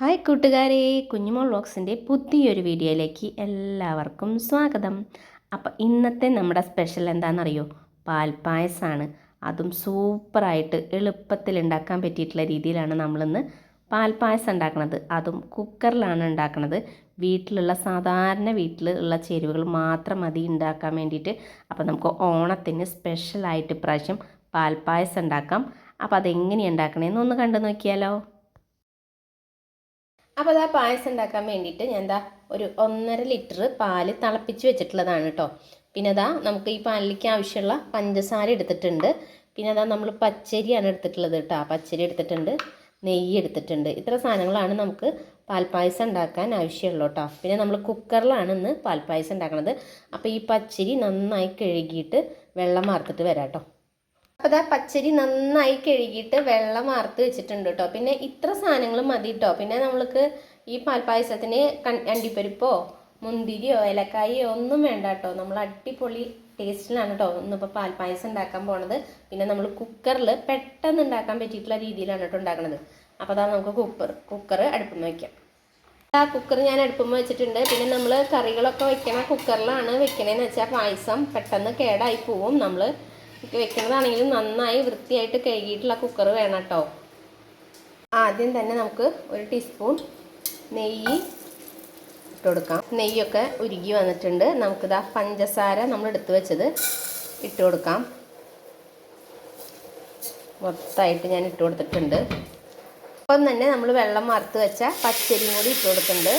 Hi കൂട്ടുകാരെ കുഞ്ഞുമോൾ വ്ളോഗ്സിന്റെ പുതിയൊരു വീഡിയോയിലേക്ക് എല്ലാവർക്കും സ്വാഗതം. അപ്പോൾ ഇന്നത്തെ നമ്മുടെ സ്പെഷ്യൽ എന്താണെന്നറിയോ? പാൽപ്പായസമാണ് അതും സൂപ്പറായിട്ട് എളുപ്പത്തിൽ ഉണ്ടാക്കാൻ പറ്റിയിട്ടുള്ള രീതിയിലാണ് നമ്മളിന്ന് പാൽപ്പായസം ഉണ്ടാക്കുന്നത്. അതും കുക്കറിലാണ് ഉണ്ടാക്കുന്നത്. വീട്ടിലുള്ള സാധാരണ വീട്ടിൽ ഉള്ള ചേരുവകൾ മാത്രം മതി ഉണ്ടാക്കാൻ വേണ്ടിയിട്ട്. അപ്പോൾ നമുക്ക് ഓണത്തിന് സ്പെഷ്യലായിട്ട് ഇപ്രാവശ്യം പാൽപ്പായസം ഉണ്ടാക്കാം. അപ്പോൾ അതെങ്ങനെയാണ് ഉണ്ടാക്കണേന്ന് ഒന്ന് കണ്ടു നോക്കിയാലോ. അപ്പോൾ അതാ പായസം ഉണ്ടാക്കാൻ വേണ്ടിയിട്ട് ഞാൻ എന്താ ഒരു ഒന്നര ലിറ്റർ പാൽ തിളപ്പിച്ച് വെച്ചിട്ടുള്ളതാണ് കേട്ടോ പിന്നെ അതാ നമുക്ക് ഈ പാലിലേക്ക് ആവശ്യമുള്ള പഞ്ചസാര എടുത്തിട്ടുണ്ട്. പിന്നെ അതാ നമ്മൾ പച്ചരിയാണ് എടുത്തിട്ടുള്ളത് കേട്ടോ പച്ചരി എടുത്തിട്ടുണ്ട് നെയ്യ് എടുത്തിട്ടുണ്ട്. ഇത്ര സാധനങ്ങളാണ് നമുക്ക് പാൽപ്പായസം ഉണ്ടാക്കാൻ ആവശ്യമുള്ളൂ കേട്ടോ പിന്നെ നമ്മൾ കുക്കറിലാണ് ഇന്ന് പാൽപ്പായസം ഉണ്ടാക്കുന്നത് അപ്പോൾ ഈ പച്ചരി നന്നായി കഴുകിയിട്ട് വെള്ളം വാർത്തിട്ട് വരാം കേട്ടോ അപ്പോൾ അതാ പച്ചരി നന്നായി കഴുകിയിട്ട് വെള്ളം വാർത്ത് വെച്ചിട്ടുണ്ട് കേട്ടോ പിന്നെ ഇത്ര സാധനങ്ങൾ മതി കേട്ടോ പിന്നെ നമ്മൾക്ക് ഈ പാൽപ്പായസത്തിന് അണ്ടിപ്പരിപ്പോ മുന്തിരിയോ ഏലക്കായോ ഒന്നും വേണ്ട കേട്ടോ നമ്മൾ അടിപൊളി ടേസ്റ്റിലാണ് കേട്ടോ ഇന്നിപ്പോൾ പാൽപ്പായസം ഉണ്ടാക്കാൻ പോണത്. പിന്നെ നമ്മൾ കുക്കറിൽ പെട്ടെന്ന് ഉണ്ടാക്കാൻ പറ്റിയിട്ടുള്ള രീതിയിലാണ് കേട്ടോ ഉണ്ടാക്കുന്നത് അപ്പോൾ അതാ നമുക്ക് കുക്കർ കുക്കർ അടുപ്പം വയ്ക്കാം ആ കുക്കർ ഞാൻ അടുപ്പുമ്പോൾ വെച്ചിട്ടുണ്ട്. പിന്നെ നമ്മൾ കറികളൊക്കെ വെക്കണ കുക്കറിലാണ് വെക്കണേന്ന് വെച്ചാൽ പായസം പെട്ടെന്ന് കേടായി പോവും. നമ്മൾ വെക്കുന്നതാണെങ്കിലും നന്നായി വൃത്തിയായിട്ട് കഴുകിയിട്ടുള്ള കുക്കർ വേണം കേട്ടോ. ആദ്യം തന്നെ നമുക്ക് ഒരു ടീസ്പൂൺ നെയ്യ് ഇട്ട് കൊടുക്കാം. നെയ്യൊക്കെ ഉരുകി വന്നിട്ടുണ്ട്. നമുക്കിതാ പഞ്ചസാര നമ്മൾ എടുത്തു വെച്ചത് ഇട്ട് കൊടുക്കാം. മൊത്തമായിട്ട് ഞാൻ ഇട്ട് കൊടുത്തിട്ടുണ്ട്. ഒപ്പം തന്നെ നമ്മൾ വെള്ളം വറുത്ത് വെച്ച പച്ചരിയും കൂടി ഇട്ട് കൊടുക്കുന്നുണ്ട്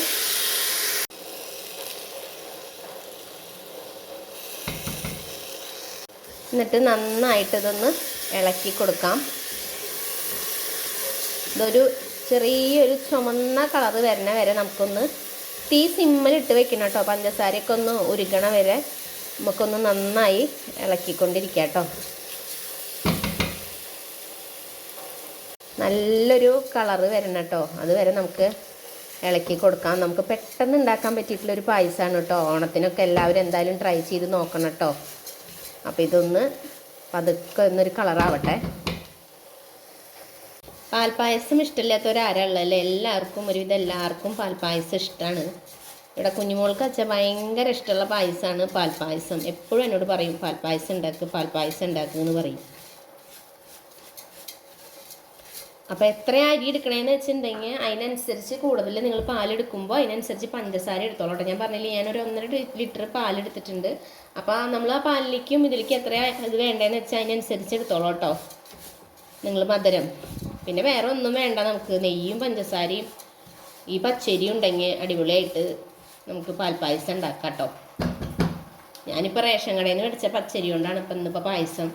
എന്നിട്ട് നന്നായിട്ട് ഇതൊന്ന് ഇളക്കി കൊടുക്കാം. ഇതൊരു ചെറിയൊരു ചുമന്ന കളർ വരണ വരെ നമുക്കൊന്ന് തീ സിമ്മലിട്ട് വെക്കണം കേട്ടോ. പഞ്ചസാരയൊക്കെ ഒന്ന് ഉരുകണ വരെ നമുക്കൊന്ന് നന്നായി ഇളക്കിക്കൊണ്ടിരിക്കുക കേട്ടോ നല്ലൊരു കളറ് വരണം കേട്ടോ. അതുവരെ നമുക്ക് ഇളക്കി കൊടുക്കാം. നമുക്ക് പെട്ടെന്ന് ഉണ്ടാക്കാൻ പറ്റിയിട്ടുള്ളൊരു പായസമാണ് കേട്ടോ. ഓണത്തിനൊക്കെ എല്ലാവരും എന്തായാലും ട്രൈ ചെയ്ത് നോക്കണം കേട്ടോ. അപ്പോൾ ഇതൊന്ന് പതുക്കെ ഒന്നൊരു കളറാവട്ടെ പാൽപ്പായസം ഇഷ്ടമില്ലാത്ത ഒരാരല്ലേ എല്ലാവർക്കും ഒരുവിധം എല്ലാവർക്കും പാൽപ്പായസം ഇഷ്ടമാണ് ഇവിടെ കുഞ്ഞുമോൾക്ക് അച്ഛൻ ഭയങ്കര ഇഷ്ടമുള്ള പായസമാണ് പാൽപ്പായസം. എപ്പോഴും എന്നോട് പറയും പാൽപ്പായസം ഉണ്ടാക്കുക പാൽപ്പായസം ഉണ്ടാക്കുക എന്ന് പറയും. അപ്പോൾ എത്ര അരി എടുക്കണേന്ന് വെച്ചിട്ടുണ്ടെങ്കിൽ അതിനനുസരിച്ച് കൂടുതൽ നിങ്ങൾ പാലെടുക്കുമ്പോൾ അതിനനുസരിച്ച് പഞ്ചസാര എടുത്തോളൂ ഞാൻ പറഞ്ഞില്ലേ ഞാനൊരു ഒന്നര ലിറ്റർ പാലെടുത്തിട്ടുണ്ട് അപ്പോൾ നമ്മൾ ആ പാലിലേക്കും ഇതിലേക്ക് എത്ര ഇത് വേണ്ടതെന്ന് വെച്ചാൽ അതിനനുസരിച്ച് എടുത്തോളൂ കേട്ടോ. നിങ്ങൾ മധുരം. പിന്നെ വേറെ ഒന്നും വേണ്ട നമുക്ക്. നെയ്യും പഞ്ചസാരയും ഈ പച്ചരി ഉണ്ടെങ്കിൽ അടിപൊളിയായിട്ട് നമുക്ക് പാൽപ്പായസം ഉണ്ടാക്കാം കേട്ടോ. ഞാനിപ്പോൾ റേഷൻ കടയിൽ നിന്ന് മേടിച്ച പച്ചരി കൊണ്ടാണ് ഇപ്പം ഇന്നിപ്പോൾ പായസം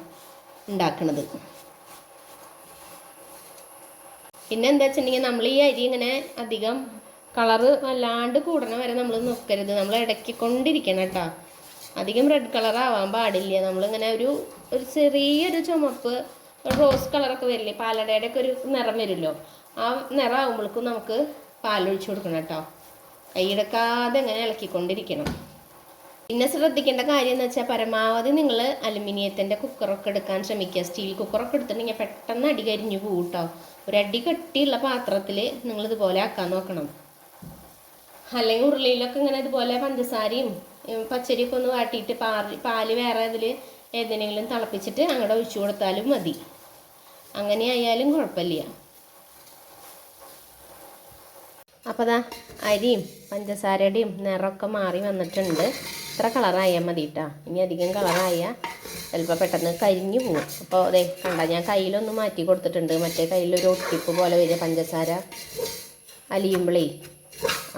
ഉണ്ടാക്കുന്നത് പിന്നെ എന്താ വെച്ചിട്ടുണ്ടെങ്കിൽ നമ്മൾ ഈ അരി ഇങ്ങനെ അധികം കളറ് വല്ലാണ്ട് കൂടണ വരെ നമ്മൾ നോക്കരുത്. നമ്മൾ ഇടയ്ക്കൊണ്ടിരിക്കണം കേട്ടോ. അധികം റെഡ് കളർ ആവാൻ പാടില്ല. നമ്മളിങ്ങനെ ഒരു ഒരു ചെറിയൊരു ചുമപ്പ് റോസ് കളറൊക്കെ വരില്ലേ പാലടയുടെ ഒക്കെ ഒരു നിറം വരുമല്ലോ. ആ നിറം ആകുമ്പോഴേക്കും നമുക്ക് പാലൊഴിച്ചു കൊടുക്കണം കേട്ടോ. കൈയിടക്കാതെ ഇങ്ങനെ ഇളക്കിക്കൊണ്ടിരിക്കണം. പിന്നെ ശ്രദ്ധിക്കേണ്ട കാര്യം എന്ന് വെച്ചാൽ പരമാവധി നിങ്ങൾ അലുമിനിയത്തിന്റെ കുക്കറൊക്കെ എടുക്കാൻ ശ്രമിക്കുക. സ്റ്റീൽ കുക്കറൊക്കെ എടുത്തിട്ടുണ്ടെങ്കിൽ പെട്ടെന്ന് അടി കരിഞ്ഞു പോകും കേട്ടോ ഒരു അടി കട്ടിയുള്ള പാത്രത്തിൽ നിങ്ങൾ ഇതുപോലെ ആക്കാൻ നോക്കണം. അല്ലെങ്കിൽ ഉരുളിയിലൊക്കെ ഇങ്ങനെ ഇതുപോലെ പഞ്ചസാരയും പച്ചരിയൊക്കെ ഒന്ന് വാട്ടിയിട്ട് പാറി പാൽ വേറെ ഇതിൽ ഏതെങ്കിലും തിളപ്പിച്ചിട്ട് അങ്ങോട്ട് ഒഴിച്ചു കൊടുത്താലും മതി. അങ്ങനെ ആയാലും കുഴപ്പമില്ല. അപ്പോൾ അതാ അരിയും പഞ്ചസാരയുടെയും നിറമൊക്കെ മാറി വന്നിട്ടുണ്ട്. ഇത്ര കളറായാൽ മതി കേട്ടോ ഇനി അധികം കളറായാൽ ചിലപ്പോൾ പെട്ടെന്ന് കരിഞ്ഞു പോകും അപ്പോൾ അതെ കണ്ട ഞാൻ കയ്യിലൊന്ന് മാറ്റി കൊടുത്തിട്ടുണ്ട്. മറ്റേ കയ്യിലൊരു ഒട്ടിപ്പ് പോലെ വരിക പഞ്ചസാര അലിയുമ്പോഴേ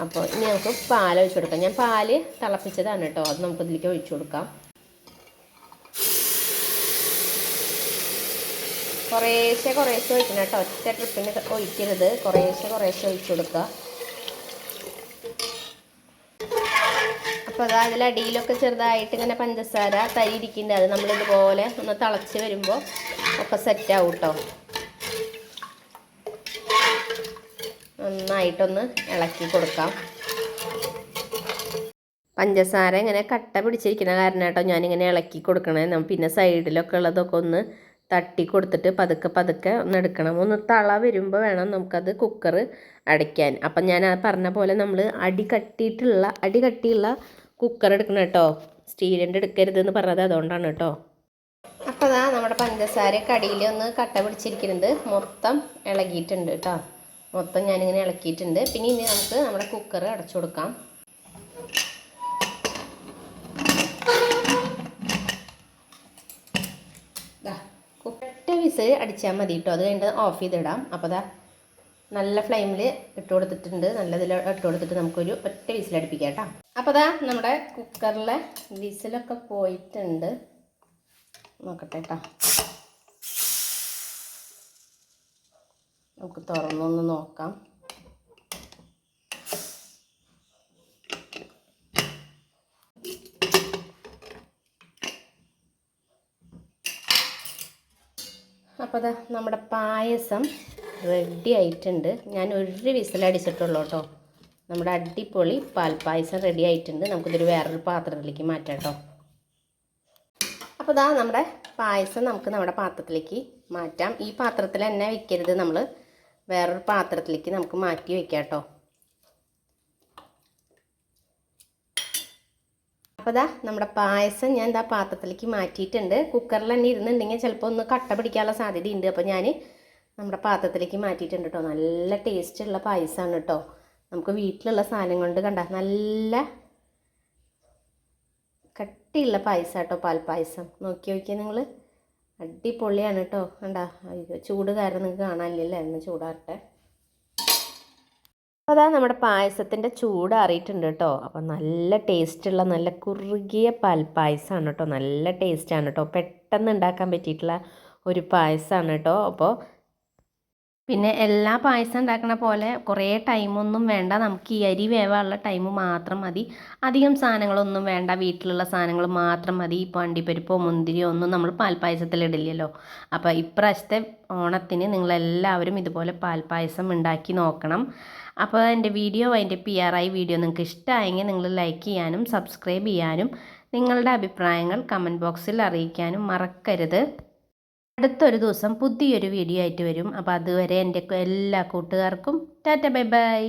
അപ്പോൾ ഇനി നമുക്ക് പാൽ ഒഴിച്ചു കൊടുക്കാം. ഞാൻ പാൽ തിളപ്പിച്ചതാണ് കേട്ടോ. അത് നമുക്ക് ഇതിലേക്ക് ഒഴിച്ചു കൊടുക്കാം. കുറേശ്ശെ കുറേശ്ശെ ഒഴിക്കണം കേട്ടോ. ഒറ്റ ട്രിപ്പിന് ഒഴിക്കരുത്. കുറേശ്ശെ കുറേശ്ശെ ഒഴിച്ചു കൊടുക്കുക. അപ്പോൾ അത് അതിലടിയിലൊക്കെ ചെറുതായിട്ട് ഇങ്ങനെ പഞ്ചസാര തരി ഇരിക്കുന്നുണ്ട് അത് നമ്മളിതുപോലെ ഒന്ന് തിളച്ച് വരുമ്പോൾ ഒക്കെ സെറ്റാവും കേട്ടോ നന്നായിട്ടൊന്ന് ഇളക്കി കൊടുക്കാം. പഞ്ചസാര ഇങ്ങനെ കട്ട പിടിച്ചിരിക്കുന്ന കാരണം കേട്ടോ ഞാനിങ്ങനെ ഇളക്കി കൊടുക്കണേ. പിന്നെ സൈഡിലൊക്കെ ഉള്ളതൊക്കെ ഒന്ന് തട്ടി കൊടുത്തിട്ട് പതുക്കെ പതുക്കെ ഒന്ന് എടുക്കണം. ഒന്ന് തള വരുമ്പോൾ വേണം നമുക്കത് കുക്കർ അടയ്ക്കാൻ. അപ്പം ഞാൻ പറഞ്ഞ പോലെ നമ്മൾ അടി കട്ടിയിട്ടുള്ള അടി കട്ടിയുള്ള കുക്കർ എടുക്കണം കേട്ടോ. സ്റ്റീലിന്റെ എടുക്കരുതെന്ന് പറഞ്ഞത് അതുകൊണ്ടാണ് കേട്ടോ. അപ്പോൾ ഇതാ നമ്മുടെ പഞ്ചസാര കടിയിൽ ഒന്ന് കട്ട പിടിച്ചിരിക്കുന്നുണ്ട്. മൊത്തം ഇളകിയിട്ടുണ്ട് കേട്ടോ. മൊത്തം ഞാനിങ്ങനെ ഇളക്കിയിട്ടുണ്ട്. പിന്നെ ഇനി നമുക്ക് നമ്മുടെ കുക്കർ അടച്ചു കൊടുക്കാം. ഒറ്റ വിസിൽ അടിച്ചാൽ മതി കേട്ടോ. അത് കഴിഞ്ഞിട്ട് ഓഫ് ചെയ്തിടാം. അപ്പോൾ അതാ നല്ല ഫ്ലെയിമിൽ ഇട്ട് കൊടുത്തിട്ടുണ്ട്. നല്ലതിൽ ഇട്ട് കൊടുത്തിട്ട് നമുക്കൊരു ഒറ്റ വിസിൽ അടുപ്പിക്കാം കേട്ടോ. അപ്പോൾ അതാ നമ്മുടെ കുക്കറിലെ വിസിലൊക്കെ പോയിട്ടുണ്ട്. നോക്കട്ടെ കേട്ടോ നമുക്ക് തുറന്നൊന്ന് നോക്കാം. അപ്പോൾ അതാ നമ്മുടെ പായസം റെഡി ആയിട്ടുണ്ട്. ഞാൻ ഒരു വിസിലടിച്ചിട്ടുള്ളൂ കേട്ടോ നമ്മുടെ അടിപൊളി പാൽപ്പായസം റെഡി ആയിട്ടുണ്ട്. നമുക്കിതൊരു വേറൊരു പാത്രത്തിലേക്ക് മാറ്റാം കേട്ടോ അപ്പോൾ ഇതാ നമ്മുടെ പായസം നമുക്ക് നമ്മുടെ പാത്രത്തിലേക്ക് മാറ്റാം. ഈ പാത്രത്തിൽ തന്നെ വെക്കരുത് നമ്മൾ വേറൊരു പാത്രത്തിലേക്ക് നമുക്ക് മാറ്റി വെക്കാം കേട്ടോ അപ്പോൾ ഇതാ നമ്മുടെ പായസം ഞാൻ എന്താ പാത്രത്തിലേക്ക് മാറ്റിയിട്ടുണ്ട്. കുക്കറിൽ തന്നെ ഇരുന്നുണ്ടെങ്കിൽ ചിലപ്പോൾ ഒന്ന് കട്ട പിടിക്കാനുള്ള സാധ്യതയുണ്ട്. അപ്പോൾ ഞാൻ നമ്മുടെ പാത്രത്തിലേക്ക് മാറ്റിയിട്ടുണ്ട് കേട്ടോ നല്ല ടേസ്റ്റുള്ള പായസമാണ് കേട്ടോ നമുക്ക് വീട്ടിലുള്ള സാധനം കൊണ്ട് കണ്ട നല്ല കട്ടിയുള്ള പായസം കേട്ടോ പാൽപ്പായസം. നോക്കി നോക്കിയാൽ നിങ്ങൾ അടിപൊളിയാണ് കേട്ടോ കണ്ട അയ്യോ ചൂട് കാരണം നിങ്ങൾക്ക് കാണാനില്ലല്ലോ? എന്ന് ചൂടാറട്ടെ. അപ്പോൾ അതാ നമ്മുടെ പായസത്തിന്റെ ചൂട് അറിയിട്ടുണ്ട് കേട്ടോ അപ്പോൾ നല്ല ടേസ്റ്റുള്ള നല്ല കുറുകിയ പാൽപ്പായസമാണ് കേട്ടോ നല്ല ടേസ്റ്റാണ് കേട്ടോ പെട്ടെന്ന് ഉണ്ടാക്കാൻ പറ്റിയിട്ടുള്ള ഒരു പായസമാണ് കേട്ടോ അപ്പോൾ പിന്നെ എല്ലാ പായസം ഉണ്ടാക്കുന്ന പോലെ കുറേ ടൈമൊന്നും വേണ്ട. നമുക്ക് ഈ അരി വേവാനുള്ള ടൈം മാത്രം മതി. അധികം സാധനങ്ങളൊന്നും വേണ്ട. വീട്ടിലുള്ള സാധനങ്ങൾ മാത്രം മതി. ഇപ്പോൾ അണ്ടിപ്പരിപ്പോ മുന്തിരിയോ ഒന്നും നമ്മൾ പാൽപ്പായസത്തിൽ ഇടില്ലല്ലോ. അപ്പോൾ ഇപ്രാവശ്യത്തെ ഓണത്തിന് നിങ്ങളെല്ലാവരും ഇതുപോലെ പാൽപ്പായസം ഉണ്ടാക്കി നോക്കണം. അപ്പോൾ എന്റെ വീഡിയോ അതിന്റെ പി ആർ ഐ വീഡിയോ നിങ്ങൾക്ക് ഇഷ്ടമായെങ്കിൽ നിങ്ങൾ ലൈക്ക് ചെയ്യാനും സബ്സ്ക്രൈബ് ചെയ്യാനും നിങ്ങളുടെ അഭിപ്രായങ്ങൾ കമന്റ് ബോക്സിൽ അറിയിക്കാനും മറക്കരുത്. അടുത്തൊരു ദിവസം പുതിയൊരു വീഡിയോ ആയിട്ട് വരും. അപ്പോൾ അതുവരെ എന്റെ എല്ലാ കൂട്ടുകാർക്കും ടാറ്റ ബൈ ബൈ.